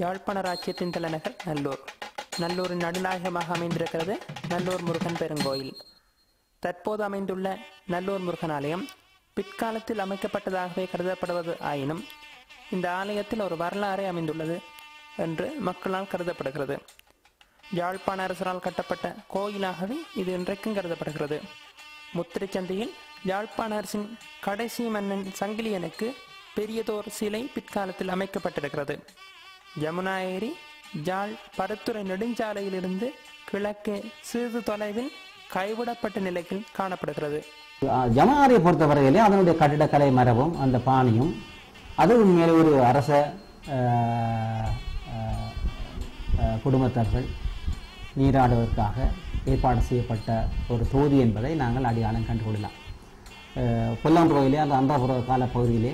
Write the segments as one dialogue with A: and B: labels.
A: யாழ்ப்பாண ராஜ்யத்தின் தலைநகர் நல்லூர். நல்லூரின் நடுநாயகமாக அமைந்திருக்கிறது நல்லூர் முருகன் பெருங்கோயில். தற்போது அமைந்துள்ள நல்லூர் முருகன் ஆலயம் பிற்காலத்தில் அமைக்கப்பட்டதாகவே கருதப்படுவது ஆயினும் இந்த ஆலயத்தில் ஒரு வரலாறே அமைந்துள்ளது என்று மக்களால் கருதப்படுகிறது. யாழ்ப்பாண அரசரால் கட்டப்பட்ட கோயிலாகவே இது இன்றைக்கும் கருதப்படுகிறது. முத்திரைச்சந்தையில் யாழ்ப்பாண அரசின் கடைசி மன்னன் சங்கிலியனுக்கு பெரியதோர் சிலை பிற்காலத்தில் அமைக்கப்பட்டிருக்கிறது. யமுனா ஏரி யாழ் பருத்துறை நெடுஞ்சாலையிலிருந்து கிழக்கே சிறிது தொலைவில் கைவிடப்பட்ட நிலையில் காணப்படுகிறது.
B: ஜமாரியை பொறுத்தவரையிலே அதனுடைய கட்டிடக்கலை மரபும் அந்த பாணியும் அது உண்மையிலே ஒரு அரச குடும்பத்தர்கள் நீராடுவதற்காக ஏற்பாடு செய்யப்பட்ட ஒரு தொகுதி என்பதை நாங்கள் அடையாளம் கண்டுகொள்ளலாம். அஹ், அந்த அந்தாபுர கால பகுதியிலே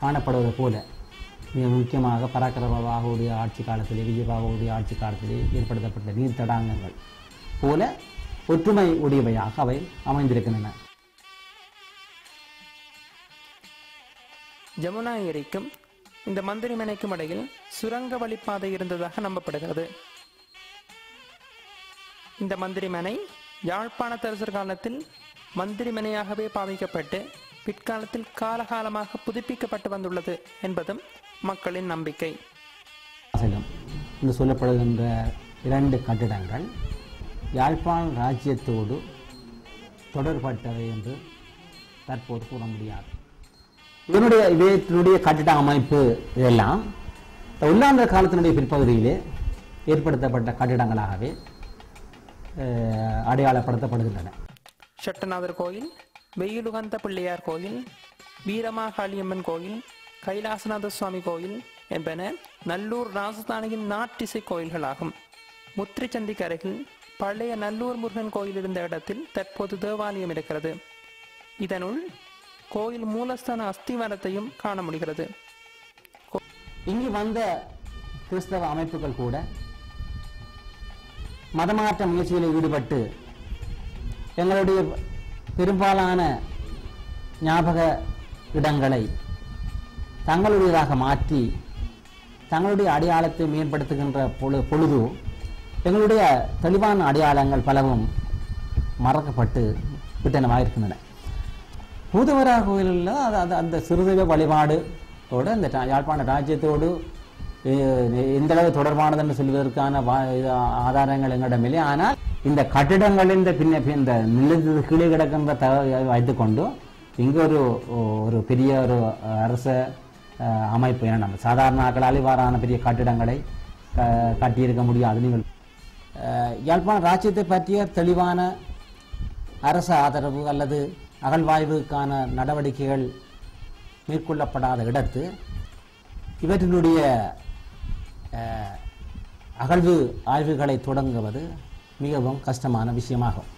B: காணப்படுவது போல மிக முக்கியமாக பராக்கிரமபாகுடைய ஆட்சி காலத்திலே விஜயபாகுடைய ஆட்சி காலத்திலே ஏற்படுத்தப்பட்ட நீர் தடாங்கங்கள் போல ஒற்றுமை உடையவையாக அவை அமைந்திருக்கின்றன.
A: ஜமுனா ஏரிக்கும் இந்த மந்திரிமனைக்கும் இடையில் சுரங்க வழிப்பாதை இருந்ததாக நம்பப்படுகிறது. இந்த மந்திரிமனை யாழ்ப்பாண தரசர் காலத்தில் மந்திரிமனையாகவே பாவிக்கப்பட்டு பிற்காலத்தில் காலகாலமாக புதுப்பிக்கப்பட்டு வந்துள்ளது என்பதும் மக்களின் நம்பிக்கை.
B: என்று சொல்லப்படுகின்ற இரண்டு கட்டிடங்கள் யாழ்ப்பாண ராஜ்யத்தோடு தொடர்பட்டவை என்று தற்போது கூற முடியாது. இதனுடைய இதனுடைய கட்டிட அமைப்பு இதெல்லாம் உள்ளாந்த காலத்தினுடைய பிற்பகுதியிலே ஏற்படுத்தப்பட்ட கட்டிடங்களாகவே அடையாளப்படுத்தப்படுகின்றன.
A: ஷட்டநாதர் கோயில் வெயிலுகந்த பிள்ளையார் கோயில் வீரமாகாளியம்மன் கோயில் கைலாசநாத சுவாமி கோயில் என்பன நல்லூர் ராஜஸ்தானியின் நாட்டிசை கோயில்களாகும். முத்திரிச்சந்திக்கு அருகில் பழைய நல்லூர் முருகன் கோயில் இருந்த இடத்தில் தற்போது தேவாலயம் இருக்கிறது. இதனுள் கோயில் மூலஸ்தான அஸ்திவாரத்தையும் காண முடிகிறது.
B: இங்கு வந்த கிறிஸ்தவ அமைப்புகள் கூட மதமாற்ற முயற்சிகளில் ஈடுபட்டு எங்களுடைய பெரும்பாலான ஞாபக இடங்களை தங்களுடையதாக மாற்றி தங்களுடைய அடையாளத்தை மேம்படுத்துகின்ற பொழு பொழுது எங்களுடைய தெளிவான அடையாளங்கள் பலவும் மறக்கப்பட்டு விட்டனமாயிருக்கின்றன பூதவரா கோயிலில் அது அது அந்த சிறுதெய்வ வழிபாடோடு அந்த யாழ்ப்பாண ராஜ்யத்தோடு எந்தளவு எந்த தொடர்பானது என்று சொல்வதற்கான வா- ஆதாரங்கள் எங்களிடம் இல்லை ஆனால் இந்த கட்டிடங்களின் பின்ன இந்த நிலத்து கீழே கிடக்கின்ற தகவல் வைத்துக்கொண்டு இங்கு ஒரு ஒரு பெரிய ஒரு அரச அமைப்பு ஏன்னா நம்ம சாதாரண ஆக்களால் இவ்வாறான பெரிய கட்டிடங்களை க- கட்டியிருக்க முடியாது நீங்கள் யாழ்ப்பாண ராஜ்யத்தை பற்றிய தெளிவான அரசு ஆதரவு அல்லது அகழ்வாய்வுக்கான நடவடிக்கைகள் மேற்கொள்ளப்படாத இடத்து இவற்றினுடைய அகழ்வு ஆய்வுகளை தொடங்குவது மிகவும் கஷ்டமான விஷயமாகும்.